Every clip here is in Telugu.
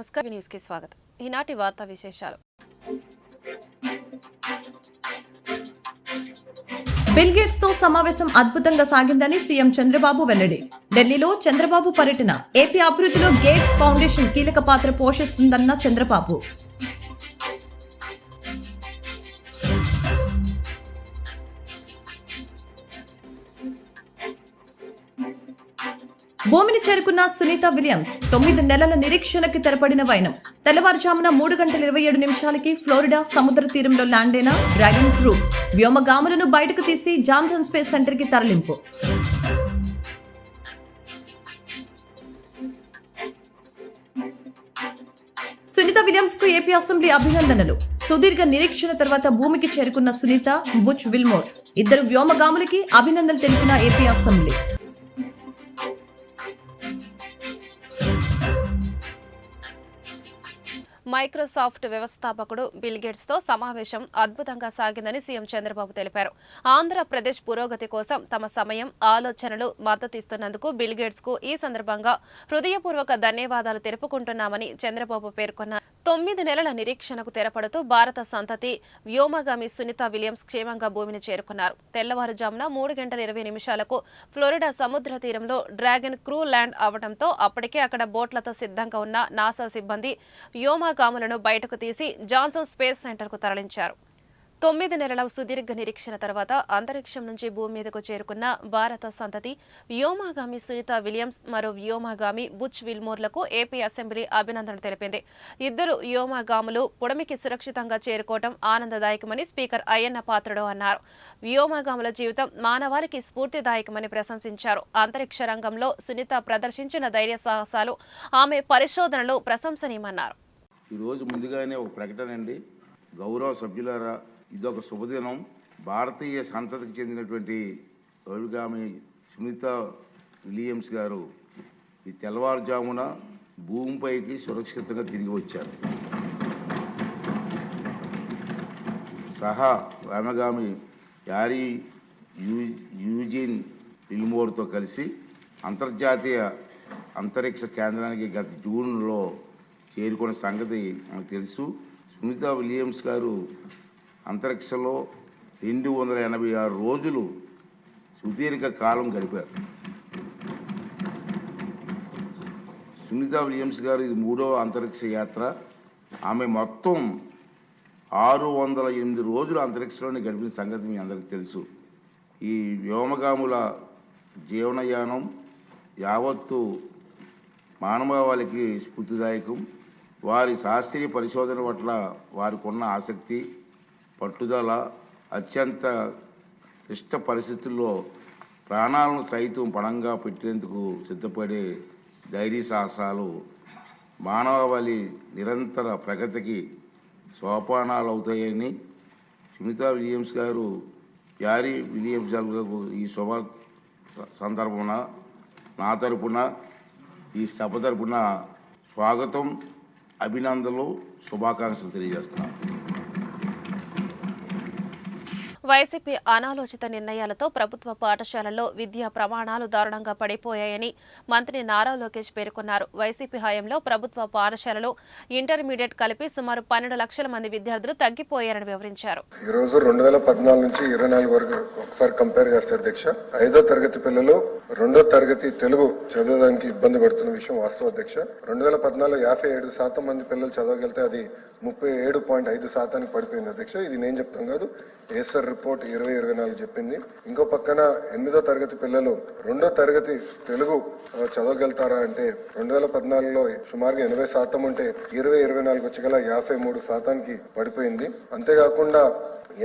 నమస్కారం. న్యూస్కి స్వాగతం. ఈనాటి వార్తా విశేషాలు. బిల్ గేట్స్తో సమావేశం అద్భుతంగా సాగిందని సీఎం చంద్రబాబు వెల్లడి. ఢిల్లీలో చంద్రబాబు పర్యటన. ఏపీ అభివృద్ధిలో గేట్స్ ఫౌండేషన్ కీలక పాత్ర పోషిస్తుందన్న చంద్రబాబు. భూమిని చేరుకున్న సునీత విలియమ్స్ తొమ్మిది నెలల నిరీక్షణకి తెరపడిన వైనం. తెల్లవారుజామున మూడు గంటల ఇరవై ఏడు నిమిషాలకి ఫ్లోరిడా సముద్ర తీరంలో ల్యాండ్ అయిన డ్రాగన్ క్రూ వ్యోమగాములను బయటకు తీసి జాన్సన్ స్పేస్ సెంటర్కి తరలింపు. సునీత విలియమ్స్కు ఏపీ అసెంబ్లీ అభినందనలు. సుదీర్ఘ నిరీక్షణ తర్వాత భూమికి చేరుకున్న సునీత బుచ్ విల్మోర్. ఇద్దరు వ్యోమగాములకి అభినందనలు తెలిపిన ఏపీ అసెంబ్లీ. మైక్రోసాఫ్ట్ వ్యవస్థాపకుడు బిల్ గేట్స్తో సమావేశం అద్భుతంగా సాగిందని సీఎం చంద్రబాబు తెలిపారు. ఆంధ్రప్రదేశ్ పురోగతి కోసం తమ సమయం ఆలోచనలు మద్దతిస్తున్నందుకు బిల్గేట్స్కు ఈ సందర్భంగా హృదయపూర్వక ధన్యవాదాలు తెలుపుకుంటున్నామని చంద్రబాబు పేర్కొన్నారు. తొమ్మిది నెలల నిరీక్షణకు తెరపడుతూ భారత సంతతి వ్యోమగామి సునీత విలియమ్స్ క్షేమంగా భూమిని చేరుకున్నారు. తెల్లవారుజామున మూడు గంటల ఇరవై నిమిషాలకు ఫ్లోరిడా సముద్ర తీరంలో డ్రాగన్ క్రూ ల్యాండ్ అవడంతో అప్పటికే అక్కడ బోట్లతో సిద్ధంగా ఉన్న నాసా సిబ్బంది వ్యోమగాములను బయటకు తీసి జాన్సన్ స్పేస్ సెంటర్కు తరలించారు. తొమ్మిది నెలల సుదీర్ఘ నిరీక్షణ తర్వాత అంతరిక్షం నుంచి భూమి మీదకు చేరుకున్న భారత సంతతి వ్యోమాగామి సునీత విలియమ్స్ మరో వ్యోమాగామి బుచ్ విల్మోర్లకు ఏపీ అసెంబ్లీ అభినందనలు తెలిపింది. ఇద్దరు వ్యోమాగాములు పుడమికి సురక్షితంగా చేరుకోవడం ఆనందదాయకమని స్పీకర్ అయ్యన్న పాత్రుడు అన్నారు. వ్యోమగాముల జీవితం మానవాళికి స్ఫూర్తిదాయకమని ప్రశంసించారు. అంతరిక్ష రంగంలో సునీత ప్రదర్శించిన ధైర్య సాహసాలు ఆమె పరిశోధనలు ప్రశంసనీయమన్నారు. ఈరోజు ముందుగానే ఒక ప్రకటన అండి. గౌరవ సభ్యులారా ఇదొక శుభదినం. భారతీయ సంతతికి చెందినటువంటి అవిగామి సునీత విలియమ్స్ గారు ఈ తెల్లవారుజామున భూమిపైకి సురక్షితంగా తిరిగి వచ్చారు. సహా రామగామి యారీ యూ యూజిన్ ఇల్మోర్తో కలిసి అంతర్జాతీయ అంతరిక్ష కేంద్రానికి గత జూన్లో చేరుకున్న సంగతి మనకు తెలుసు. సునీత విలియమ్స్ గారు అంతరిక్షంలో రెండు వందల ఎనభై ఆరు రోజులు సుదీర్ఘ కాలం గడిపారు. సునీత విలియమ్స్ గారు ఇది మూడవ అంతరిక్ష యాత్ర. ఆమె మొత్తం ఆరు వందల ఎనిమిది రోజులు అంతరిక్షంలోనే గడిపిన సంగతి మీ అందరికీ తెలుసు. ఈ వ్యోమగాముల జీవనయానం యావత్తు మానవాళికి స్ఫూర్తిదాయకం. వారి శాస్త్రీయ పరిశోధన పట్ల వారికి ఉన్న ఆసక్తి పట్టుదల అత్యంత క్లిష్ట పరిస్థితుల్లో ప్రాణాలను సైతం పణంగా పెట్టేందుకు సిద్ధపడే ధైర్య సాహసాలు మానవాళి నిరంతర ప్రగతికి సోపానాలు అవుతాయని సునీత విలియమ్స్ గారు ప్యారీ విలియమ్స్ గారు ఈ శుభ సందర్భమున నా తరపున ఈ సభ తరపున స్వాగతం అభినందనలు శుభాకాంక్షలు తెలియజేస్తున్నాను. వైసీపీ అనాలోచిత నిర్ణయాలతో ప్రభుత్వ పాఠశాలల్లో విద్యా ప్రమాణాలు దారుణంగా పడిపోయాయని మంత్రి నారా లోకేష్ పేర్కొన్నారు. వైసీపీ హయాంలో ప్రభుత్వ పాఠశాలలో ఇంటర్మీడియట్ కలిపి సుమారు పన్నెండు లక్షల మంది విద్యార్థులు తగ్గిపోయారని వివరించారు. ఈ రోజు రెండు వేల పద్నాలుగు నుంచి ఇరవై నాలుగు వరకు ఒకసారి కంపేర్ చేస్తే అధ్యక్ష ఐదో తరగతి పిల్లలు రెండో తరగతి తెలుగు చదవడానికి ఇబ్బంది పడుతున్న విషయం వాస్తవ అధ్యక్ష. రెండు వేల పద్నాలుగు యాభై ఏడు శాతం మంది పిల్లలు చదవగలిగితే అది ముప్పై ఏడు పాయింట్ ఐదు శాతానికి పడిపోయింది అధ్యక్ష. ఇది నేను చెప్తాను కాదు ఏసర్ రిపోర్ట్ ఇరవై ఇరవై నాలుగు చెప్పింది. ఇంకో పక్కన ఎనిమిదో తరగతి పిల్లలు రెండో తరగతి తెలుగు చదవగలుగుతారా అంటే రెండు వేల పద్నాలుగులో సుమారుగా ఎనభై శాతం ఉంటే ఇరవై ఇరవై నాలుగు వచ్చగల యాభై మూడు శాతానికి పడిపోయింది. అంతేకాకుండా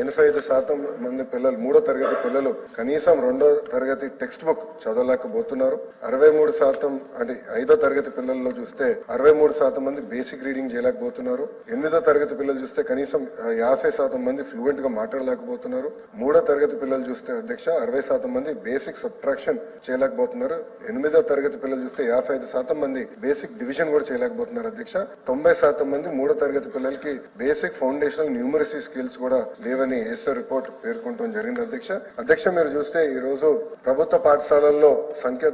ఎనభై ఐదు శాతం మంది పిల్లలు మూడో తరగతి పిల్లలు కనీసం రెండో తరగతి టెక్స్ట్ బుక్ చదవలేకపోతున్నారు. అరవై మూడు శాతం అంటే ఐదో తరగతి పిల్లల్లో చూస్తే అరవై మూడు శాతం మంది బేసిక్ రీడింగ్ చేయలేకపోతున్నారు. ఎనిమిదో తరగతి పిల్లలు చూస్తే కనీసం యాభై శాతం మంది ఫ్లూయెంట్గా మాట్లాడలేకపోతున్నారు. మూడో తరగతి పిల్లలు చూస్తే అధ్యక్ష అరవై శాతం మంది బేసిక్ సబ్ట్రాక్షన్ చేయలేకపోతున్నారు. ఎనిమిదో తరగతి పిల్లలు చూస్తే యాభై ఐదు శాతం మంది బేసిక్ డివిజన్ కూడా చేయలేకపోతున్నారు అధ్యక్ష. తొంభై శాతం మంది మూడో తరగతి పిల్లలకి బేసిక్ ఫౌండేషనల్ న్యూమరసీ స్కిల్స్ కూడా లేవు. లేవని ఏసో రిపోర్ట్ పేర్కొనడం జరిగింది. అధ్యక్ష అధ్యక్ష మీరు చూస్తే ఈ రోజు ప్రభుత్వ పాఠశాలల్లో సంఖ్య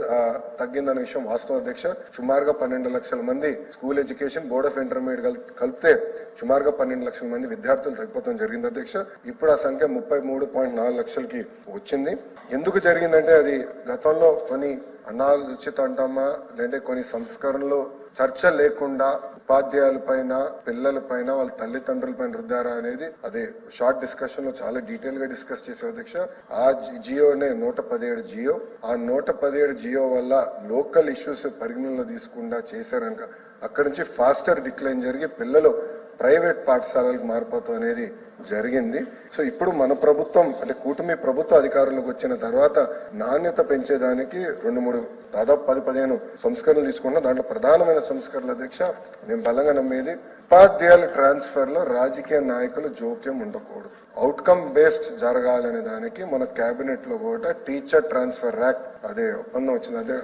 తగ్గిందనే విషయం వాస్తవం అధ్యక్ష. సుమారుగా పన్నెండు లక్షల మంది school education board of intermediate కలిపితే సుమారుగా పన్నెండు లక్షల మంది విద్యార్థులు తగ్గిపోవడం జరిగింది అధ్యక్ష. ఇప్పుడు ఆ సంఖ్య ముప్పై మూడు పాయింట్ నాలుగు లక్షలకి వచ్చింది. ఎందుకు జరిగిందంటే అది గతంలో కొన్ని అనాలోచిత అంటామా లేదంటే కొన్ని సంస్కరణలు చర్చ లేకుండా ఉపాధ్యాయుల పైన పిల్లల పైన వాళ్ళ తల్లిదండ్రుల పైన రుద్దారా అనేది అదే. షార్ట్ డిస్కషన్లో చాలా డీటెయిల్గా డిస్కస్ చేసే అధ్యక్ష ఆ జియోనే నూట పదిహేడు జియో. ఆ నూట పదిహేడు జియో వల్ల లోకల్ ఇష్యూస్ పరిగణనలో తీసుకుండా చేశారనుక అక్కడి నుంచి ఫాస్టర్ డిక్లైన్ జరిగి పిల్లలు ప్రైవేట్ పాఠశాలలకు మారిపోతాం అనేది జరిగింది. సో ఇప్పుడు మన ప్రభుత్వం అంటే కూటమి ప్రభుత్వ అధికారంలోకి వచ్చిన తర్వాత నాణ్యత పెంచేదానికి రెండు మూడు దాదాపు పది పదిహేను సంస్కరణలు తీసుకున్నాం దాంట్లో ప్రధానమైన సంస్కరణల అధ్యక్ష నేను బలంగా నమ్మేది ఉపాధ్యాయుల ట్రాన్స్ఫర్లో రాజకీయ నాయకులు జోక్యం ఉండకూడదు. అవుట్కమ్ బేస్డ్ జరగాలనే దానికి మన కేబినెట్లో కూడా టీచర్ ట్రాన్స్ఫర్ యాక్ట్ అదే ఒప్పందం వచ్చింది అదే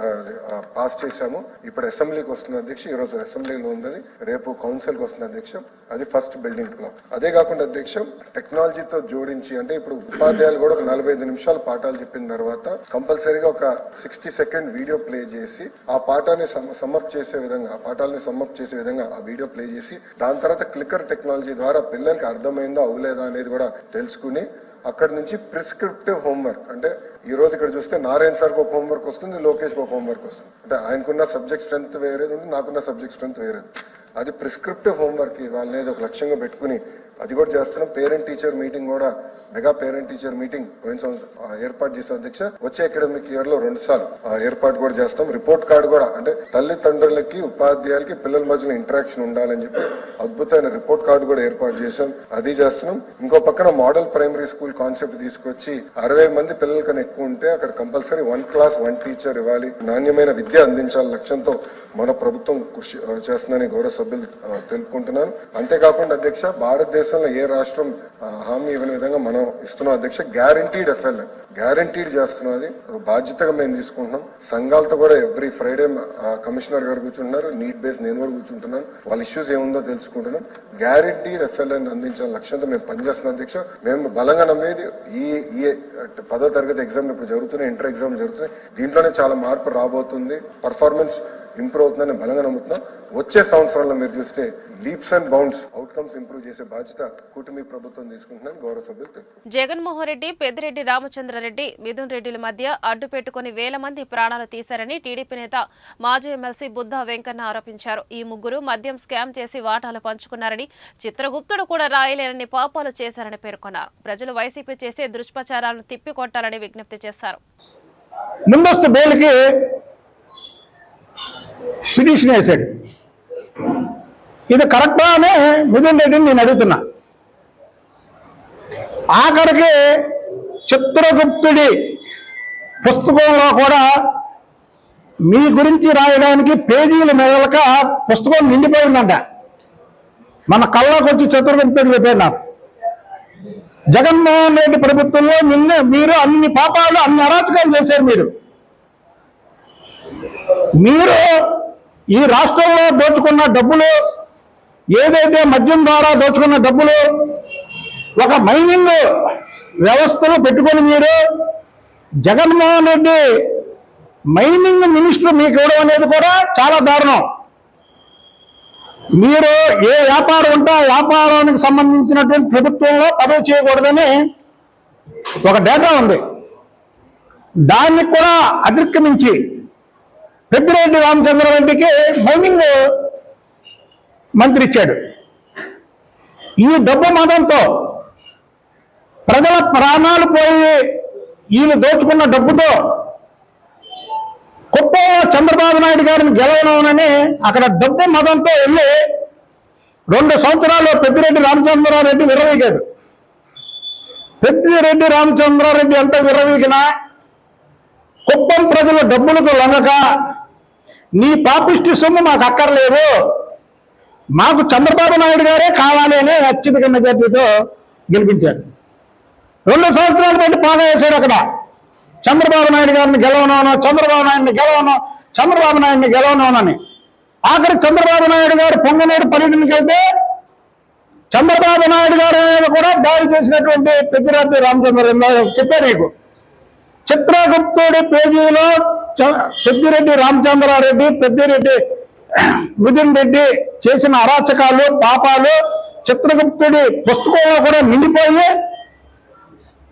పాస్ చేశాము. ఇప్పుడు అసెంబ్లీకి వస్తుంది అధ్యక్ష ఈ రోజు అసెంబ్లీలో ఉంది రేపు కౌన్సిల్కి వస్తుంది అధ్యక్ష అది ఫస్ట్ బిల్డింగ్ బ్లాక్ అదే కాకుండా అధ్యక్ష టెక్నాలజీతో జోడించి అంటే ఇప్పుడు ఉపాధ్యాయులు కూడా ఒక నలభై ఐదు నిమిషాలు పాఠాలు చెప్పిన తర్వాత కంపల్సరీగా ఒక సిక్స్టీ సెకండ్ వీడియో ప్లే చేసి ఆ పాఠాన్ని సమ్మప్ చేసే విధంగా ఆ పాఠాలని సమ్మప్ చేసే విధంగా ఆ వీడియో ప్లే చేసి దాని తర్వాత క్లిక్కర్ టెక్నాలజీ ద్వారా పిల్లలకి అర్థమైందో అవలేదా అనేది కూడా తెలుసుకుని అక్కడ నుంచి ప్రిస్క్రిప్టివ్ హోంవర్క్ అంటే ఈ రోజు ఇక్కడ చూస్తే నారాయణ సార్కి ఒక హోంవర్క్ వస్తుంది లోకేష్ ఒక హోంవర్క్ వస్తుంది. అంటే ఆయనకున్న సబ్జెక్ట్ స్ట్రెంత్ వేరేది ఉంది నాకున్న సబ్జెక్ట్ స్ట్రెంత్ వేరేది. అది ప్రిస్క్రిప్టివ్ హోంవర్క్ వాళ్ళ ఒక లక్ష్యంగా పెట్టుకుని అది కూడా చేస్తున్నాం. పేరెంట్ టీచర్ మీటింగ్ కూడా మెగా పేరెంట్ టీచర్ మీటింగ్ పోయిన సంవత్సరం ఏర్పాటు చేసే అధ్యక్ష వచ్చే అకాడమిక్ ఇయర్లో రెండు సార్లు ఏర్పాటు కూడా చేస్తాం. రిపోర్ట్ కార్డు కూడా అంటే తల్లిదండ్రులకి ఉపాధ్యాయులకి పిల్లల మధ్యలో ఇంటరాక్షన్ ఉండాలని చెప్పి అద్భుతమైన రిపోర్ట్ కార్డు కూడా ఏర్పాటు చేశాం. అది చేస్తున్నాం. ఇంకో పక్కన మోడల్ ప్రైమరీ స్కూల్ కాన్సెప్ట్ తీసుకొచ్చి అరవై మంది పిల్లల కన్నా ఎక్కువ ఉంటే అక్కడ compulsory one class one teacher ఇవ్వాలి. నాణ్యమైన విద్య అందించాలి లక్ష్యంతో మన ప్రభుత్వం కృషి చేస్తుందని గౌరవ సభ్యులు తెలుపుకుంటున్నాను. అంతేకాకుండా అధ్యక్ష దేశంలో ఏ రాష్ట్రం హామీ ఇవ్వని విధంగా మనం ఇస్తున్నాం. అధ్యక్ష గ్యారంటీడ్ ఎఫ్ఎల్ గ్యారంటీడ్ చేస్తున్నది ఒక బాధ్యతగా మేము తీసుకుంటున్నాం. సంఘాలతో కూడా ఎవ్రీ ఫ్రైడే కమిషనర్ గారు కూర్చుంటున్నారు. నీట్ బేస్ నేను కూడా కూర్చుంటున్నాను. వాళ్ళ ఇష్యూస్ ఏముందో తెలుసుకుంటున్నాం. గ్యారంటీడ్ ఎఫ్ఎల్ఎన్ అందించిన లక్ష్యంతో మేము పనిచేస్తున్నాం అధ్యక్ష. మేము బలంగా నమ్మేది ఈ ఈ పదో తరగతి ఎగ్జామ్ ఇప్పుడు జరుగుతున్నాయి ఇంటర్ ఎగ్జామ్ జరుగుతున్నాయి. దీంట్లోనే చాలా మార్పు రాబోతుంది. పర్ఫార్మెన్స్ ఇంప్రూవ్ అవుతుందని బలంగా నమ్ముతున్నాం. వచ్చే సంవత్సరంలో మీరు చూస్తే leaps and bounds outcomes improve చేసే బాధ్యత కూటమి ప్రభుత్వం తీసుకుంటుందని గౌరవ సభ్యులు తెలుపు జగన్మోహన్ రెడ్డి పెద్దిరెడ్డి రామచంద్రారెడ్డి మిథున్ రెడ్డిల మధ్య అడ్డు పెట్టుకుని వేల మంది ప్రాణాలు తీశారని టీడీపీ నేత మాజీ ఎమ్మెల్సీ బుద్ధా వెంకన్న ఆరోపించారు. ఈ ముగ్గురు మద్యం స్కామ్ చేసి వాటాలు పంచుకున్నారని చిత్రగుప్తుడు కూడా రాయలేనని పాపాలు చేశారని పేర్కొన్నారు. ప్రజలు వైసీపీ చేసే దుష్ప్రచారాలను తిప్పికొట్టాలని విజ్ఞప్తి చేశారు. ముందస్తు బెయిల్కి పిటిషన్ వేశాడు. ఇది కరెక్టా అని మిథున్ రెడ్డిని నేను అడుగుతున్నా. ఆఖరికి చిత్రగుప్తుడి పుస్తకంలో కూడా మీ గురించి రాయడానికి పేజీలు మెదలక పుస్తకం నిండిపోయిందంట మన కళ్ళకు వచ్చి చిత్రగుప్తుడు చెప్పాడు నాకు. జగన్మోహన్ రెడ్డి ప్రభుత్వంలో నిన్న మీరు అన్ని పాపాలు అన్ని అరాచకాలు చేశారు మీరు. మీరు ఈ రాష్ట్రంలో దోచుకున్న డబ్బులు ఏదైతే మద్యం ద్వారా దోచుకున్న డబ్బులు ఒక మైనింగ్ వ్యవస్థను పెట్టుకొని మీరు జగన్మోహన్ రెడ్డి మైనింగ్ మినిస్టర్ మీకు ఇవ్వడం అనేది కూడా చాలా దారుణం. మీరు ఏ వ్యాపారం ఉంటే ఆ వ్యాపారానికి సంబంధించినటువంటి ప్రభుత్వంలో పదవి చేయకూడదని ఒక డేటా ఉంది. దాన్ని కూడా అతిక్రమించి పెద్దిరెడ్డి రామచంద్రారెడ్డికి మైనింగ్ మంత్రి ఇచ్చాడు ఈ డబ్బు మతంతో ప్రజల ప్రాణాలు పోయి ఈయన దోచుకున్న డబ్బుతో కుప్పంలో చంద్రబాబు నాయుడు గారిని గెలవనని అక్కడ డబ్బు మతంతో వెళ్ళి రెండు సంవత్సరాలు పెద్దిరెడ్డి రామచంద్రారెడ్డి విరవీగాడు పెద్దిరెడ్డి రామచంద్రారెడ్డి ఎంత విరవీగినా కుప్పం ప్రజల డబ్బులకు లంగక నీ పాపిష్టి సొమ్ము మాకు అక్కర్లేదు. మాకు చంద్రబాబు నాయుడు గారే కావాలి అని అత్యధిక మెజార్టీతో గెలిపించారు రెండు సంవత్సరాలు పెట్టి పాగా వేశాడు అక్కడ. చంద్రబాబు నాయుడు గారిని గెలవనోను చంద్రబాబు నాయుడిని గెలవను చంద్రబాబు నాయుడిని గెలవనోనని. ఆఖరి చంద్రబాబు నాయుడు గారు పొంగనూరు పర్యటనకి వెళ్తే చంద్రబాబు నాయుడు గారి మీద కూడా దాడి చేసినటువంటి పెద్దిరెడ్డి రామచంద్ర చెప్పారు నీకు. చిత్రగుప్తుడి పేజీలో పెద్దిరెడ్డి రామచంద్రారెడ్డి పెద్దిరెడ్డి మిథున్ రెడ్డి చేసిన అరాచకాలు పాపాలు చిత్రగుప్తుడి పుస్తకంలో కూడా నిండిపోయి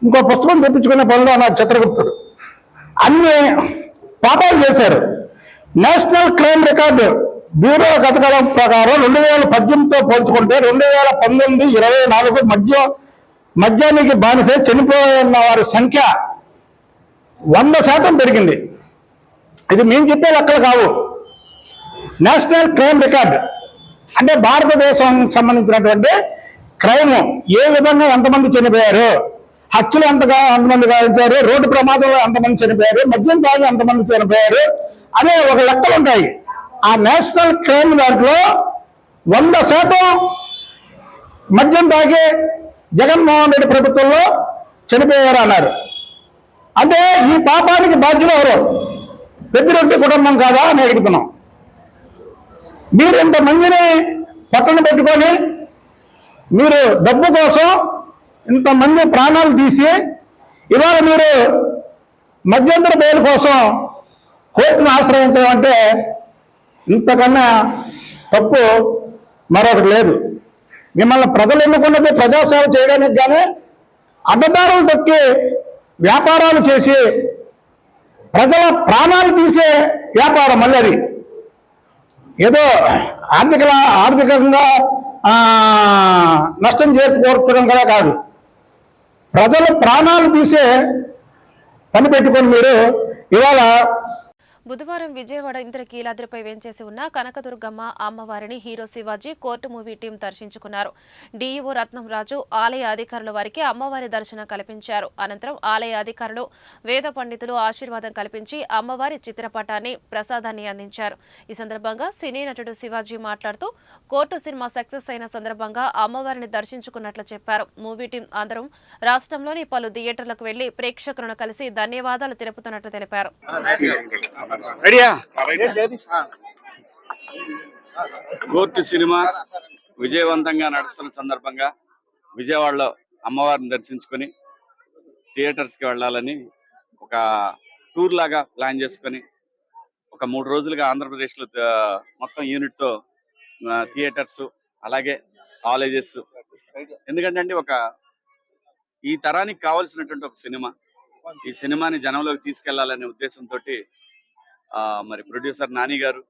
ఇంకో పుస్తకం తెప్పించుకునే పనిలో ఉన్నారు చిత్రగుప్తుడు అన్ని పాపాలు చేశారు. నేషనల్ క్రైమ్ రికార్డు బ్యూరో గతకాలం ప్రకారం రెండు వేల పద్దెనిమిదితో పోల్చుకుంటే రెండు వేల పంతొమ్మిది ఇరవై నాలుగు మధ్య మద్యానికి బానిస చనిపోయిన వారి సంఖ్య వంద శాతం పెరిగింది. ఇది మేము చెప్పే లెక్కలు కావు నేషనల్ క్రైమ్ రికార్డ్. అంటే భారతదేశం సంబంధించినటువంటి క్రైమ్ ఏ విధంగా ఎంతమంది చనిపోయారు? హత్యలు ఎంతగా ఎంతమంది గాయించారు రోడ్డు ప్రమాదంలో ఎంతమంది చనిపోయారు? మద్యం తాగి ఎంతమంది చనిపోయారు? అనే ఒక లెక్కలు ఉంటాయి. ఆ నేషనల్ క్రైమ్ దాంట్లో వంద శాతం మద్యం తాగి జగన్మోహన్ రెడ్డి ప్రభుత్వంలో చనిపోయారు అన్నారు అంటే ఈ పాపానికి బాధ్యులు ఎవరు? పెద్దిరెడ్డి కుటుంబం కాదా అని అడుగుతున్నాం. మీరు ఇంతమందిని పక్కన పెట్టుకొని మీరు డబ్బు కోసం ఇంతమంది ప్రాణాలు తీసి ఇవాళ మీరు మధ్యంతర బెయిల్ కోసం కోర్టును ఆశ్రయించడం అంటే ఇంతకన్నా తప్పు మరొకటి లేదు. మిమ్మల్ని ప్రజలు ఎన్నుకున్నది ప్రజాసేవ చేయడానికి కానీ అడ్డదారులు తొక్కి వ్యాపారాలు చేసి ప్రజల ప్రాణాలు తీసే వ్యాపారం మళ్ళీ అది. ఏదో ఆర్థిక ఆర్థికంగా నష్టం చేకూర్చడం కూడా కాదు. ప్రజల ప్రాణాలు తీసే పని పెట్టుకొని మీరు ఇవాళ బుధవారం విజయవాడ ఇంద్రకీలాద్రిపై వేంచేసి ఉన్న కనకదుర్గమ్మ అమ్మవారిని hero Shivaji court movie team దర్శించుకున్నారు. డీఈఓ రత్నం రాజు ఆలయ అధికారుల వారికి అమ్మవారి దర్శనం కల్పించారు. అనంతరం ఆలయ అధికారులు వేద పండితులు ఆశీర్వాదం కల్పించి అమ్మవారి చిత్రపటాన్ని ప్రసాదాన్ని అందించారు. ఈ సందర్భంగా సినీ నటుడు శివాజీ మాట్లాడుతూ కోర్టు సినిమా సక్సెస్ అయిన సందర్భంగా అమ్మవారిని దర్శించుకున్నట్లు చెప్పారు. మూవీ టీం అందరం రాష్ట్రంలోని పలు థియేటర్లకు వెళ్ళి ప్రేక్షకులను కలిసి ధన్యవాదాలు తెలుపుతున్నట్లు తెలిపారు. రెడీయా కోర్టు సినిమా విజయవంతంగా నడుస్తున్న సందర్భంగా విజయవాడలో అమ్మవారిని దర్శించుకొని థియేటర్స్కి వెళ్ళాలని ఒక టూర్ లాగా ప్లాన్ చేసుకొని ఒక మూడు రోజులుగా ఆంధ్రప్రదేశ్లో మొత్తం యూనిట్తో థియేటర్స్ అలాగే కాలేజెస్. ఎందుకంటే అండి ఒక ఈ తరానికి కావాల్సినటువంటి ఒక సినిమా. ఈ సినిమాని జనంలోకి తీసుకెళ్ళాలనే ఉద్దేశంతో మరి ప్రొడ్యూసర్ నాని గారు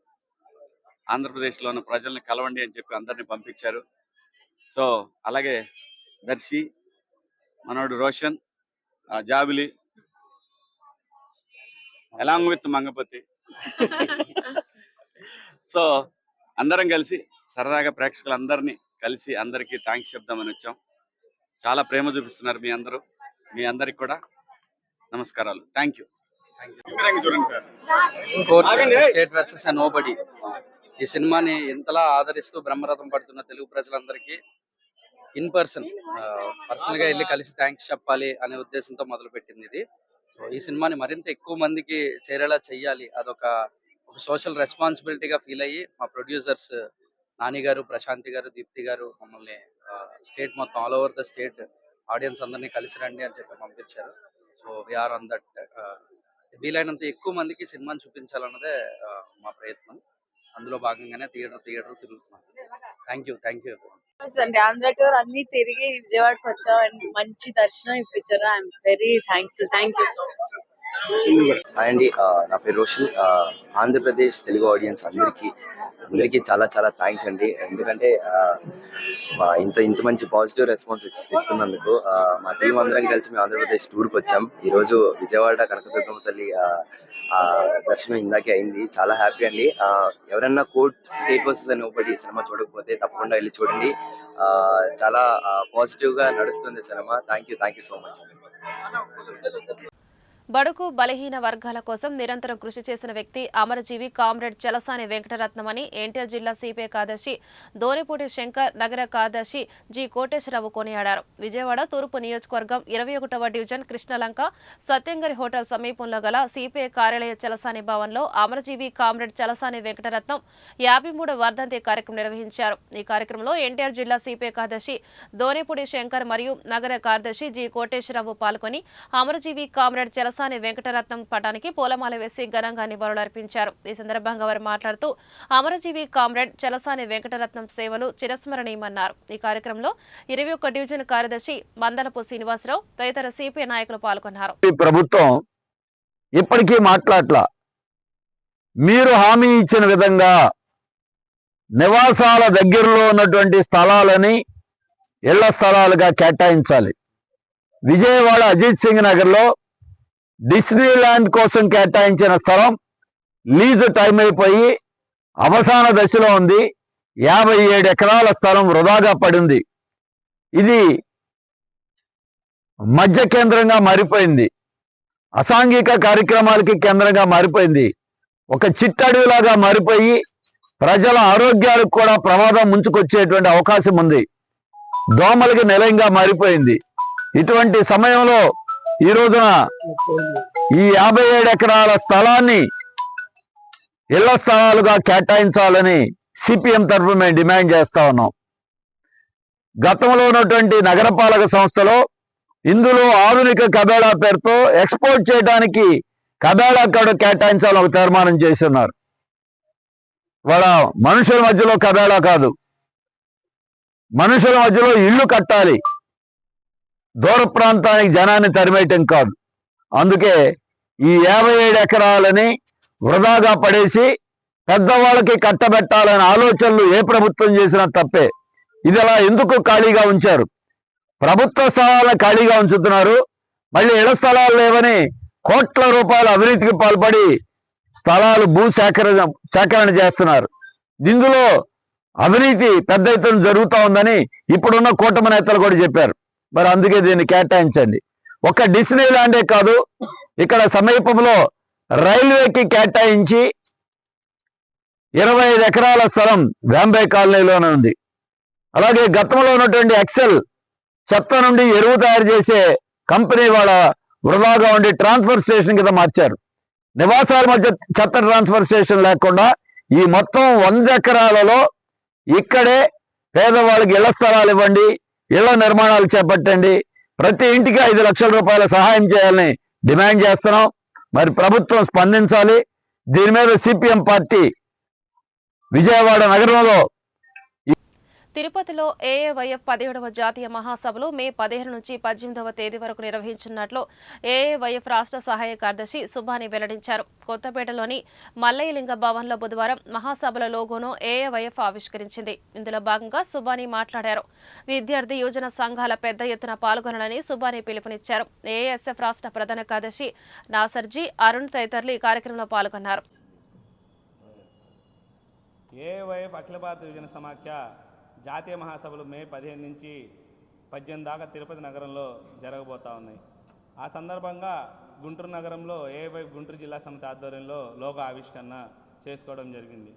ఆంధ్రప్రదేశ్లో ఉన్న ప్రజల్ని కలవండి అని చెప్పి అందరిని పంపించారు. సో అలాగే దర్శి మనోడు రోషన్ జాబిలి ఎలాంగ్ విత్ మంగపతి. సో అందరం కలిసి సరదాగా ప్రేక్షకులందరినీ కలిసి అందరికీ థ్యాంక్స్ చెప్దామని వచ్చాం. చాలా ప్రేమ చూపిస్తున్నారు మీ అందరూ మీ అందరికి కూడా. నమస్కారాలు. Thank you court state versus nobody. ఈ సినిమాని ఇంతలా ఆదరిస్తూ బ్రహ్మరథం పడుతున్న తెలుగు ప్రజలందరికీ ఇన్ పర్సన్ పర్సనల్గా వెళ్ళి కలిసి థ్యాంక్స్ చెప్పాలి అనే ఉద్దేశంతో మొదలు పెట్టింది ఇది. సో ఈ సినిమాని మరింత ఎక్కువ మందికి చేరేలా చెయ్యాలి. అదొక ఒక సోషల్ రెస్పాన్సిబిలిటీగా ఫీల్ అయ్యి మా ప్రొడ్యూసర్స్ నాని గారు ప్రశాంతి గారు దీప్తి గారు మమ్మల్ని స్టేట్ మొత్తం all over the state audience అందరినీ కలిసి రండి అని చెప్పి పంపించారు. సో వీఆర్ ఆన్ దట్ వీలైనంత ఎక్కువ మందికి సినిమాని చూపించాలన్నదే మా ప్రయత్నం. అందులో భాగంగానే థియేటర్ థియేటర్ తిరుగుతున్నాం. థ్యాంక్ యూ థ్యాంక్ యూ అండి ఆంధ్ర టూర్ అన్ని తిరిగి విజయవాడకి వచ్చాం. అండ్ మంచి దర్శనం ఇప్పించారు. I'm very thankful thank you so much అండి. నా పేరు రోషన్. ఆ, ఆంధ్రప్రదేశ్ తెలుగు ఆడియన్స్ అందరికీ అందరికీ చాలా చాలా థ్యాంక్స్ అండి. ఎందుకంటే ఇంత ఇంత మంచి పాజిటివ్ రెస్పాన్స్ ఇస్తున్నందుకు మా టీం అందరం కలిసి మేము ఆంధ్రప్రదేశ్ టూర్కి వచ్చాం. ఈరోజు విజయవాడ కనకదుర్గమ్మ తల్లి ఆ, దర్శనం ఇందాకే అయింది. చాలా హ్యాపీ అండి. ఎవరన్నా ఎవరైనా కోర్ట్ స్టేట్ వర్సెస్ అని ఒకటి సినిమా చూడకపోతే తప్పకుండా వెళ్ళి చూడండి. చాలా పాజిటివ్గా నడుస్తుంది cinema. Thank you thank you so much బడుగు బలహీన వర్గాల కోసం నిరంతరం కృషి చేసిన వ్యక్తి అమరజీవి కామ్రేడ్ చలసాని వెంకటరత్నం అని ఎన్టీఆర్ జిల్లా సిపిఐ కార్యదర్శి దోనిపూటి శంకర్ నగర కార్యదర్శి జి కోటేశ్వరరావు కొనియాడారు. విజయవాడ తూర్పు నియోజకవర్గం ఇరవై ఒకటవ డివిజన్ కృష్ణలంక సత్యంగరి హోటల్ సమీపంలో గల సిపిఐ కార్యాలయ చలసాని భవన్లో అమరజీవి కామ్రేడ్ చలసాని వెంకటరత్నం యాభై మూడు వర్ధంతి కార్యక్రమం నిర్వహించారు. ఈ కార్యక్రమంలో ఎన్టీఆర్ జిల్లా సిపిఐ కార్యదర్శి దోనిపూడి శంకర్ మరియు నగర కార్యదర్శి జి కోటేశ్వరరావు పాల్గొని అమరజీవి కామ్రేడ్ చలసాని వెంకటరత్నం పటానికి పూలమాల వేసి ఘనంగా నివాళులర్పించారు ఈ సందర్భంగా వారు మాట్లాడుతూ అమరజీవి కామ్రేడ్ చలసాని వెంకటరత్నం సేవలు చిరస్మరణీయమన్నారు. ఈ కార్యక్రమంలో ఇరవై ఒక్క డివిజన్ కార్యదర్శి మందలపు శ్రీనివాసరావు తదితర సిపిఐ నాయకులు పాల్గొన్నారు. ఈ ప్రభుత్వం ఇప్పటికీ మాట్లాడలా మీరు హామీ ఇచ్చిన విధంగా నివాసాల దగ్గరలో ఉన్నటువంటి స్థలాలని ఇళ్ళ స్థలాలుగా కేటాయించాలి. విజయవాడ అజిత్ సింగ్ నగర్లో డిస్నీ ల్యాండ్ కోసం కేటాయించిన స్థలం లీజు టైం అయిపోయి అవసాన దశలో ఉంది. యాభై ఏడు ఎకరాల స్థలం వృధాగా పడింది. ఇది మధ్య కేంద్రంగా మారిపోయింది. అసాంఘిక కార్యక్రమాలకి కేంద్రంగా మారిపోయింది. ఒక చిట్టడవిలాగా మారిపోయి ప్రజల ఆరోగ్యాలకు కూడా ప్రమాదం ముంచుకొచ్చేటువంటి అవకాశం ఉంది. దోమలకి నిలయంగా మారిపోయింది. ఇటువంటి సమయంలో ఈ రోజున ఈ యాభై ఏడు ఎకరాల స్థలాన్ని ఇళ్ళ స్థలాలుగా కేటాయించాలని సిపిఎం తరఫు మేము డిమాండ్ చేస్తా ఉన్నాం. గతంలో ఉన్నటువంటి నగరపాలక సంస్థలో ఇందులో ఆధునిక కబేళా పేరుతో ఎక్స్పోర్ట్ చేయడానికి కబేళా కూడా కేటాయించాలని ఒక తీర్మానం చేస్తున్నారు. వాళ్ళ మనుషుల మధ్యలో కబేళా కాదు. మనుషుల మధ్యలో ఇల్లు కట్టాలి. దూర ప్రాంతానికి జనాన్ని తరిమేయటం కాదు. అందుకే ఈ యాభై ఏడు ఎకరాలని వృధాగా పడేసి పెద్దవాళ్ళకి కట్టబెట్టాలనే ఆలోచనలు ఏ ప్రభుత్వం చేసినా తప్పే. ఇది అలా ఎందుకు ఖాళీగా ఉంచారు? ప్రభుత్వ స్థలాలను ఖాళీగా ఉంచుతున్నారు. మళ్ళీ ఇళ్ళ స్థలాలు లేవని కోట్ల రూపాయల అవినీతికి పాల్పడి స్థలాలు భూ సేకరణ సేకరణ చేస్తున్నారు. ఇందులో అవినీతి పెద్ద ఎత్తున జరుగుతూ ఉందని ఇప్పుడున్న కూటమి నేతలు కూడా చెప్పారు. మరి అందుకే దీన్ని కేటాయించండి. ఒక డిస్నీ ల్యాండే కాదు ఇక్కడ సమీపంలో రైల్వేకి కేటాయించి ఇరవై ఐదు ఎకరాల స్థలం వేంబే కాలనీలోనే ఉంది. అలాగే గతంలో ఉన్నటువంటి ఎక్సెల్ చెత్త నుండి ఎరువు తయారు చేసే కంపెనీ వాళ్ళ వృధాగా ఉండి ట్రాన్స్ఫర్ స్టేషన్ కింద మార్చారు. నివాసాల మధ్య చెత్త ట్రాన్స్ఫర్ స్టేషన్ లేకుండా ఈ మొత్తం వంద ఎకరాలలో ఇక్కడే పేదవాళ్ళకి ఇళ్ళ స్థలాలు ఇవ్వండి ఇళ్ళ నిర్మాణాలు చేపట్టండి. ప్రతి ఇంటికి ఐదు లక్షల రూపాయల సహాయం చేయాలని డిమాండ్ చేస్తున్నాం. మరి ప్రభుత్వం స్పందించాలి. దీని మీద సిపిఎం పార్టీ విజయవాడ నగరంలో తిరుపతిలో ఏఏవైఎఫ్ పదిహేడవ జాతీయ మహాసభలు మే పదిహేను నుంచి పద్దెనిమిదవ తేదీ వరకు నిర్వహించనున్నట్లు ఏఏవైఎఫ్ రాష్ట్ర సహాయ కార్యదర్శి సుబాని వెల్లడించారు. కొత్తపేటలోని మల్లయ్యలింగ భవన్లో బుధవారం మహాసభల లోగోను ఏఏవైఎఫ్ ఆవిష్కరించింది. ఇందులో భాగంగా సుబాని మాట్లాడారు. విద్యార్థి యువజన సంఘాల పెద్ద ఎత్తున పాల్గొనాలని సుబాని పిలుపునిచ్చారు. ఏఎస్ఎఫ్ రాష్ట్ర ప్రధాన కార్యదర్శి నాసర్జీ అరుణ్ తదితరులు ఈ కార్యక్రమంలో పాల్గొన్నారు. ఏవైఎఫ్ అఖిల భారత యువజన సమాఖ్య జాతీయ మహాసభలు మే పదిహేను నుంచి పద్దెనిమిది దాకా తిరుపతి నగరంలో జరగబోతా ఉన్నాయి. ఆ సందర్భంగా గుంటూరు నగరంలో ఏవై గుంటూరు జిల్లా సమితి ఆధ్వర్యంలో లోగో ఆవిష్కరణ చేసుకోవడం జరిగింది.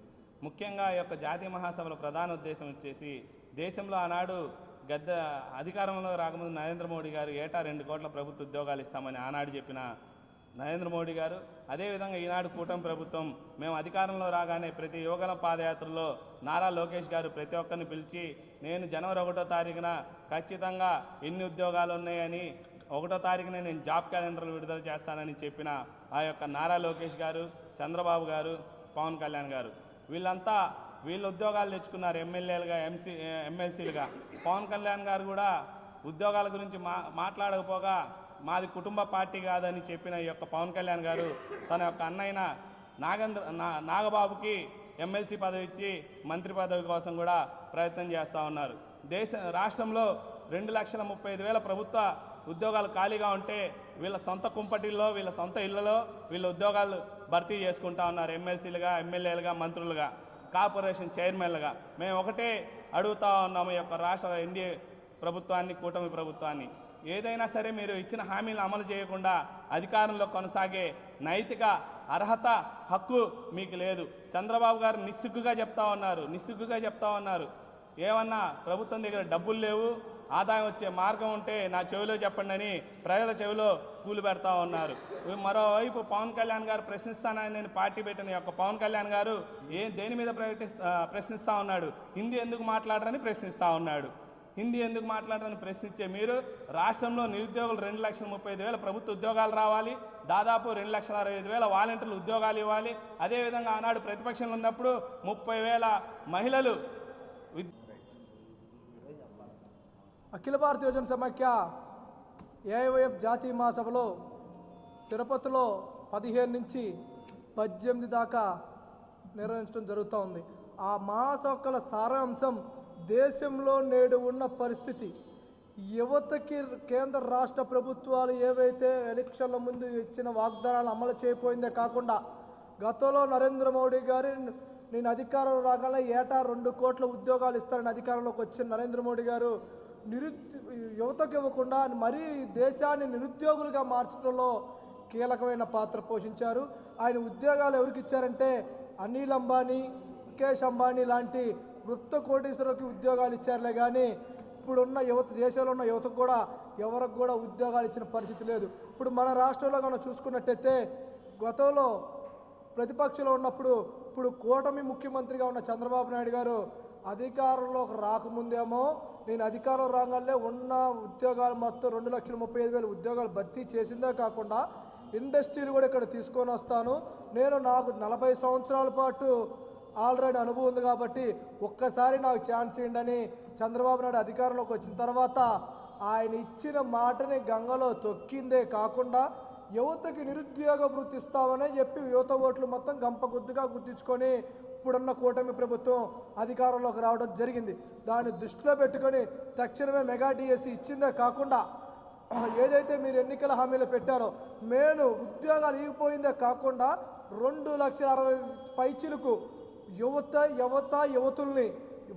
ముఖ్యంగా ఈ యొక్క జాతీయ మహాసభల ప్రధాన ఉద్దేశం వచ్చేసి దేశంలో ఆనాడు గద్ద అధికారంలో రాకముందు నరేంద్ర మోడీ గారు ఏటా రెండు కోట్ల ప్రభుత్వ ఉద్యోగాలు ఇస్తామని ఆనాడు చెప్పిన నరేంద్ర మోడీ గారు అదేవిధంగా ఈనాడు కూటమి ప్రభుత్వం మేము అధికారంలో రాగానే ప్రతి యువగల పాదయాత్రలో నారా లోకేష్ గారు ప్రతి ఒక్కరిని పిలిచి నేను జనవరి ఒకటో తారీఖున ఖచ్చితంగా ఎన్ని ఉద్యోగాలు ఉన్నాయని ఒకటో తారీఖున నేను జాబ్ క్యాలెండర్లు విడుదల చేస్తానని చెప్పిన ఆ యొక్క నారా లోకేష్ గారు చంద్రబాబు గారు పవన్ కళ్యాణ్ గారు. వీళ్ళంతా వీళ్ళు ఉద్యోగాలు తెచ్చుకున్నారు ఎమ్మెల్యేలుగా ఎంసీ ఎమ్మెల్సీలుగా. పవన్ కళ్యాణ్ గారు కూడా ఉద్యోగాల గురించి మా మాట్లాడకపోగా మాది కుటుంబ పార్టీ కాదని చెప్పిన ఈ యొక్క పవన్ కళ్యాణ్ గారు తన యొక్క అన్నయ్యన నాగేంద్ర నా నాగబాబుకి ఎమ్మెల్సీ పదవి ఇచ్చి మంత్రి పదవి కోసం కూడా ప్రయత్నం చేస్తూ ఉన్నారు. దేశ రాష్ట్రంలో రెండు లక్షల ముప్పై ఐదు వేల ప్రభుత్వ ఉద్యోగాలు ఖాళీగా ఉంటే వీళ్ళ సొంత కుంపటిల్లో వీళ్ళ సొంత ఇళ్ళలో వీళ్ళ ఉద్యోగాలు భర్తీ చేసుకుంటా ఉన్నారు. ఎమ్మెల్సీలుగా ఎమ్మెల్యేలుగా మంత్రులుగా కార్పొరేషన్ చైర్మన్లుగా. మేము ఒకటే అడుగుతా ఉన్నాము ఈ యొక్క రాష్ట్ర ఎన్డీఏ ప్రభుత్వాన్ని కూటమి ప్రభుత్వాన్ని. ఏదైనా సరే మీరు ఇచ్చిన హామీలను అమలు చేయకుండా అధికారంలో కొనసాగే నైతిక అర్హత హక్కు మీకు లేదు. చంద్రబాబు గారు నిస్సిగ్గుగా చెప్తా ఉన్నారు నిస్సిగ్గుగా చెప్తా ఉన్నారు. ఏమన్నా ప్రభుత్వం దగ్గర డబ్బులు లేవు ఆదాయం వచ్చే మార్గం ఉంటే నా చెవిలో చెప్పండి అని ప్రజల చెవిలో పూలు పెడతా ఉన్నారు. మరోవైపు పవన్ కళ్యాణ్ గారు ప్రశ్నిస్తానని నేను పార్టీ పెట్టిన యొక్క పవన్ కళ్యాణ్ గారు ఏం దేని మీద ప్రకటి ప్రశ్నిస్తూ ఉన్నాడు? హిందీ ఎందుకు మాట్లాడరని ప్రశ్నిస్తూ ఉన్నాడు. హిందీ ఎందుకు మాట్లాడదని ప్రశ్నించే మీరు రాష్ట్రంలో నిరుద్యోగులు రెండు లక్షల ముప్పై ఐదు వేల ప్రభుత్వ ఉద్యోగాలు రావాలి దాదాపు రెండు లక్షల అరవై ఐదు వేల వాలంటీర్లు ఉద్యోగాలు ఇవ్వాలి. అదేవిధంగా ఆనాడు ప్రతిపక్షంలో ఉన్నప్పుడు ముప్పై వేల మహిళలు అఖిల భారత యోజన సమాఖ్య ఏఐవైఎఫ్ జాతీయ మహాసభలో తిరుపతిలో పదిహేను నుంచి పద్దెనిమిది దాకా నిర్వహించడం జరుగుతూ ఉంది. ఆ మహాసభల సారాంశం దేశంలో నేడు ఉన్న పరిస్థితి. యువతకి కేంద్ర రాష్ట్ర ప్రభుత్వాలు ఏవైతే ఎలక్షన్ల ముందు ఇచ్చిన వాగ్దానాలు అమలు చేయకపోయిందే కాకుండా గతంలో నరేంద్ర మోడీ గారి నేను అధికారంలో రాగానే ఏటా రెండు కోట్ల ఉద్యోగాలు ఇస్తారని అధికారంలోకి వచ్చిన నరేంద్ర మోడీ గారు నిరు యువతకు ఇవ్వకుండా మరీ దేశాన్ని నిరుద్యోగులుగా మార్చడంలో కీలకమైన పాత్ర పోషించారు. ఆయన ఉద్యోగాలు ఎవరికి ఇచ్చారంటే అనిల్ అంబానీ ముఖేష్ అంబానీ లాంటి వృత్త కోటీశ్వరులకి ఉద్యోగాలు ఇచ్చారులే కానీ ఇప్పుడున్న యువత దేశంలో ఉన్న యువతకు కూడా ఎవరికి కూడా ఉద్యోగాలు ఇచ్చిన పరిస్థితి లేదు. ఇప్పుడు మన రాష్ట్రంలో మనం చూసుకున్నట్టయితే గతంలో ప్రతిపక్షంలో ఉన్నప్పుడు ఇప్పుడు కూటమి ముఖ్యమంత్రిగా ఉన్న చంద్రబాబు నాయుడు గారు అధికారంలోకి రాకముందేమో నేను అధికారం రాగానే ఉన్న ఉద్యోగాలు మొత్తం రెండు లక్షల ముప్పై ఐదు వేల ఉద్యోగాలు భర్తీ చేసిందే కాకుండా ఇండస్ట్రీలు కూడా ఇక్కడ తీసుకొని వస్తాను. నేను నాకు నలభై సంవత్సరాల పాటు ఆల్రెడీ అనుభవం ఉంది కాబట్టి ఒక్కసారి నాకు ఛాన్స్ ఇవ్వండి చంద్రబాబు నాయుడు అధికారంలోకి వచ్చిన తర్వాత ఆయన ఇచ్చిన మాటని గంగలో తొక్కిందే కాకుండా యువతకి నిరుద్యోగ వృత్తి ఇస్తామని చెప్పి యువత ఓట్లు మొత్తం గంపగుద్దుగా గుర్తించుకొని ఇప్పుడున్న కూటమి ప్రభుత్వం అధికారంలోకి రావడం జరిగింది. దాన్ని దృష్టిలో పెట్టుకొని తక్షణమే మెగా డిఎస్సి ఇచ్చిందే కాకుండా ఏదైతే మీరు ఎన్నికల హామీలు పెట్టారో మేను ఉద్యోగాలు ఇగిపోయిందే కాకుండా రెండు లక్షల అరవై పైచిలకు యువత యువత యువతుల్ని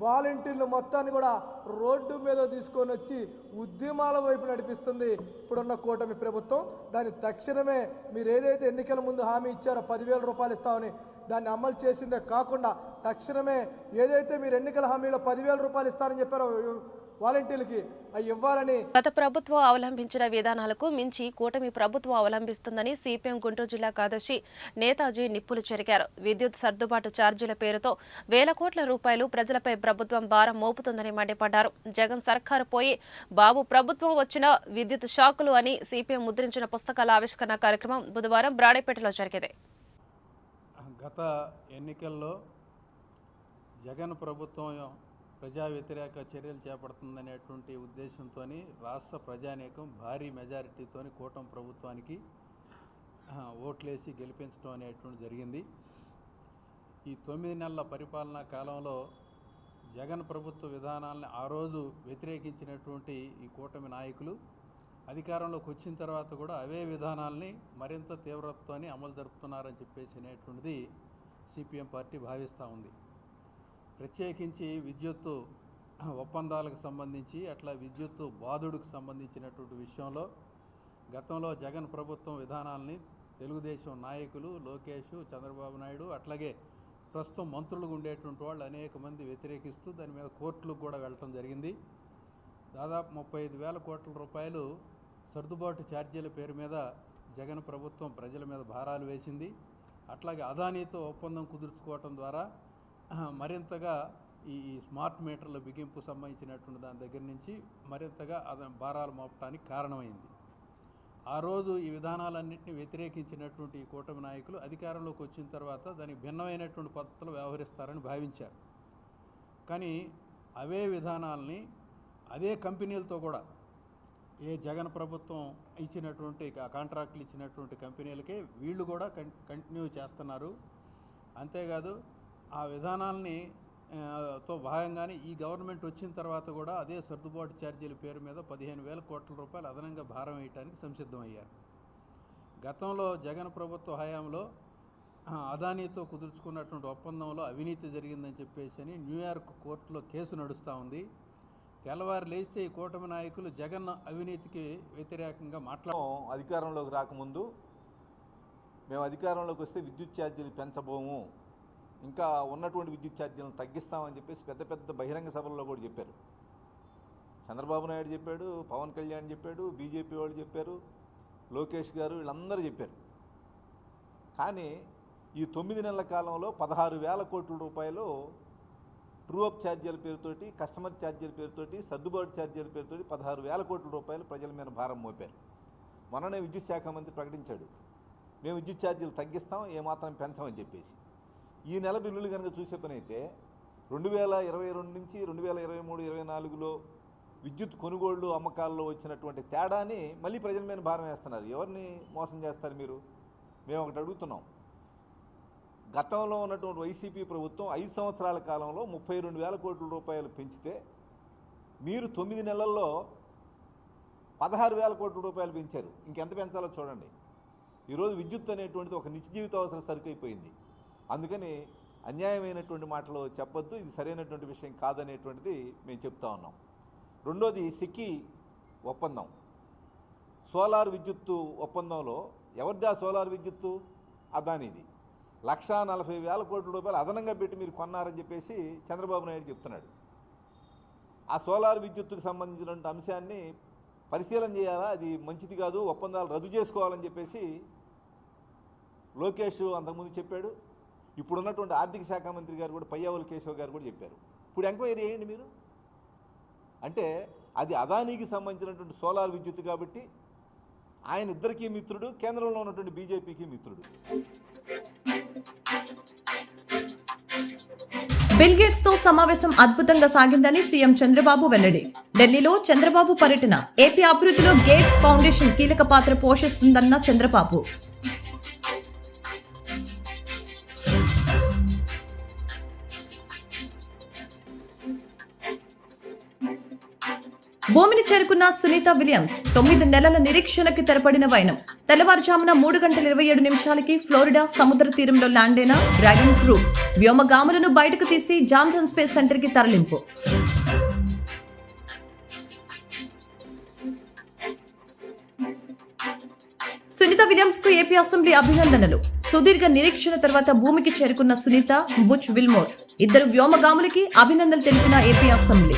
వాలంటీర్లు మొత్తాన్ని కూడా రోడ్డు మీద తీసుకొని వచ్చి ఉద్యమాల వైపు నడిపిస్తుంది ఇప్పుడున్న కూటమి ప్రభుత్వం. దాన్ని తక్షణమే మీరు ఏదైతే ఎన్నికల ముందు హామీ ఇచ్చారో పదివేల రూపాయలు ఇస్తామని దాన్ని అమలు చేసిందే కాకుండా తక్షణమే ఏదైతే మీరు ఎన్నికల హామీలో పదివేల రూపాయలు ఇస్తారని చెప్పారో వాలంటీర్లకి అవి ఇవ్వాలని గత ప్రభుత్వం అవలంబించిన విధానాలకు మించి కూటమి ప్రభుత్వం అవలంబిస్తుందని సిపిఎం గుంటూరు జిల్లా కార్యదర్శి నేతాజీ నిప్పులు చెరిగారు విద్యుత్ సర్దుబాటు ఛార్జీల పేరుతో వేల కోట్ల రూపాయలు ప్రజలపై ప్రభుత్వం భారం మోపుతుందని మండిపడ్డారు. జగన్ సర్కారు పోయి బాబు ప్రభుత్వం వచ్చిన విద్యుత్ షాకులు అని సిపిఎం ముద్రించిన పుస్తకాల ఆవిష్కరణ కార్యక్రమం బుధవారం బ్రాడేపేటలో జరిగింది. గత ఎన్నికల్లో జగన్ ప్రభుత్వం ప్రజా వ్యతిరేక చర్యలు చేపడుతుందనేటువంటి ఉద్దేశంతో రాష్ట్ర ప్రజానీకం భారీ మెజారిటీతో కూటమి ప్రభుత్వానికి ఓట్లేసి గెలిపించడం అనేటువంటి జరిగింది. ఈ తొమ్మిది నెలల పరిపాలనా కాలంలో జగన్ ప్రభుత్వ విధానాలను ఆ రోజు వ్యతిరేకించినటువంటి ఈ కూటమి నాయకులు అధికారంలోకి వచ్చిన తర్వాత కూడా అవే విధానాల్ని మరింత తీవ్రతతోనే అమలు జరుపుతున్నారని చెప్పేసి అనేటువంటిది సిపిఎం పార్టీ భావిస్తూ ఉంది. ప్రత్యేకించి విద్యుత్తు ఒప్పందాలకు సంబంధించి అట్లా విద్యుత్తు బాధుడికి సంబంధించినటువంటి విషయంలో గతంలో జగన్ ప్రభుత్వం విధానాల్ని తెలుగుదేశం నాయకులు లోకేష్ చంద్రబాబు నాయుడు అట్లాగే ప్రస్తుతం మంత్రులుగా ఉండేటువంటి వాళ్ళు అనేక మంది వ్యతిరేకిస్తూ దాని మీద కోర్టులకు కూడా వెళ్ళటం జరిగింది. దాదాపు ముప్పై ఐదు వేల కోట్ల రూపాయలు సర్దుబాటు ఛార్జీల పేరు మీద జగన్ ప్రభుత్వం ప్రజల మీద భారాలు వేసింది. అట్లాగే అదానీతో ఒప్పందం కుదుర్చుకోవటం ద్వారా మరింతగా ఈ స్మార్ట్ మీటర్ల బిగింపు సంబంధించినటువంటి దాని దగ్గర నుంచి మరింతగా అతని భారాలు మోపడానికి కారణమైంది. ఆ రోజు ఈ విధానాలన్నింటినీ వ్యతిరేకించినటువంటి ఈ కూటమి నాయకులు అధికారంలోకి వచ్చిన తర్వాత దానికి భిన్నమైనటువంటి పద్ధతులు వ్యవహరిస్తారని భావించారు. కానీ అవే విధానాల్ని అదే కంపెనీలతో కూడా ఏ జగన్ ప్రభుత్వం ఇచ్చినటువంటి కాంట్రాక్ట్లు ఇచ్చినటువంటి కంపెనీలకే వీళ్ళు కూడా కం కంటిన్యూ చేస్తున్నారు. అంతేకాదు ఆ విధానాల్ని తో భాగంగానే ఈ గవర్నమెంట్ వచ్చిన తర్వాత కూడా అదే సర్దుబాటు ఛార్జీల పేరు మీద పదిహేను వేల కోట్ల రూపాయలు అదనంగా భారం వేయటానికి సంసిద్ధమయ్యారు. గతంలో జగన్ ప్రభుత్వ హయాంలో అదానీతో కుదుర్చుకున్నటువంటి ఒప్పందంలో అవినీతి జరిగిందని చెప్పేసి అని న్యూయార్క్ కోర్టులో కేసు నడుస్తూ ఉంది. తెల్లవారు లేస్తే ఈ కూటమి నాయకులు జగన్ అవినీతికి వ్యతిరేకంగా మాట్లా అధికారంలోకి రాకముందు మేము అధికారంలోకి వస్తే విద్యుత్ ఛార్జీలు పెంచబోము. ఇంకా ఉన్నటువంటి విద్యుత్ ఛార్జీలను తగ్గిస్తామని చెప్పేసి పెద్ద పెద్ద బహిరంగ సభల్లో కూడా చెప్పారు. చంద్రబాబు నాయుడు చెప్పాడు పవన్ కళ్యాణ్ చెప్పాడు బీజేపీ వాళ్ళు చెప్పారు లోకేష్ గారు వీళ్ళందరూ చెప్పారు. కానీ ఈ తొమ్మిది నెలల కాలంలో పదహారు వేల కోట్ల రూపాయలు ట్రూ అప్ ఛార్జీల పేరుతోటి కస్టమర్ ఛార్జీల పేరుతోటి సర్దుబాటు ఛార్జీల పేరుతోటి పదహారు వేల కోట్ల రూపాయలు ప్రజల మీద భారం మోపారు. మొన్ననే విద్యుత్ శాఖ మంత్రి ప్రకటించాడు. మేము విద్యుత్ ఛార్జీలు తగ్గిస్తాం ఏమాత్రం పెంచమని చెప్పేసి. ఈ నెల బిల్లులు కనుక చూసే పని అయితే రెండు వేల ఇరవై రెండు నుంచి రెండు వేల ఇరవై మూడు ఇరవై నాలుగులో విద్యుత్ కొనుగోళ్ళు అమ్మకాల్లో వచ్చినటువంటి తేడాని మళ్ళీ ప్రజల మీద భారం వేస్తున్నారు. ఎవరిని మోసం చేస్తారు మీరు? మేము ఒకటి అడుగుతున్నాం. గతంలో ఉన్నటువంటి వైసీపీ ప్రభుత్వం ఐదు సంవత్సరాల కాలంలో ముప్పై రెండు వేల కోట్ల రూపాయలు పెంచితే మీరు తొమ్మిది నెలల్లో పదహారు వేల కోట్ల రూపాయలు పెంచారు. ఇంకెంత పెంచాలో చూడండి. ఈరోజు విద్యుత్ అనేటువంటిది ఒక నిత్య జీవిత అవసర సరుకు అయిపోయింది. అందుకని అన్యాయమైనటువంటి మాటలు చెప్పొద్దు ఇది సరైనటువంటి విషయం కాదనేటువంటిది మేము చెప్తా ఉన్నాం. రెండోది సిక్కి ఒప్పందం. సోలార్ విద్యుత్తు ఒప్పందంలో ఎవరిది ఆ సోలార్ విద్యుత్తు? అదానిది లక్షా నలభై వేల కోట్ల రూపాయలు అదనంగా పెట్టి మీరు కొన్నారని చెప్పేసి చంద్రబాబు నాయుడు చెప్తున్నాడు. ఆ సోలార్ విద్యుత్తుకు సంబంధించినటువంటి అంశాన్ని పరిశీలన చేయాలా? అది మంచిది కాదు ఒప్పందాలు రద్దు చేసుకోవాలని చెప్పేసి లోకేష్ అంతకుముందు చెప్పాడు. ఇప్పుడున్నటువంటి ఆర్థిక శాఖ మంత్రి గారు కూడా పయ్యావుల కేశవ్ గారు కూడా చెప్పారు. ఇప్పుడు ఎంక్వైరీ చేయండి మీరు. అంటే అది అదానీకి సంబంధించినటువంటి సోలార్ విద్యుత్ కాబట్టి ఆయన ఇద్దరికీ మిత్రుడు కేంద్రంలో ఉన్నటువంటి బీజేపీకి మిత్రుడు. బిల్గేట్స్తో సమావేశం అద్భుతంగా సాగిందని సీఎం చంద్రబాబు వెల్లడి. ఢిల్లీలో చంద్రబాబు పర్యటన ఏపీ అభివృద్ధిలో గేట్స్ ఫౌండేషన్ కీలక పాత్ర పోషిస్తుందన్న చంద్రబాబు. భూమిని చేరుకున్న సునీత విలియమ్స్ తొమ్మిది నెలల నిరీక్షణకి తెరపడిన వైనం. తెల్లవారుజామున మూడు గంటల ఇరవై ఏడు నిమిషాలకి ఫ్లోరిడా సముద్ర తీరంలో ల్యాండ్ అయిన డ్రాగన్ క్రూ వ్యోమగాములను బయటకు తీసి జాన్సన్ స్పేస్ సెంటర్కి తరలింపు. సునీత విలియమ్స్కు ఏపీ అసెంబ్లీ అభినందనలు. సుదీర్ఘ నిరీక్షణ తర్వాత భూమికి చేరుకున్న సునీత బుచ్ విల్మోర్ ఇద్దరు వ్యోమగాములకి అభినందనలు తెలిపిన ఏపీ అసెంబ్లీ.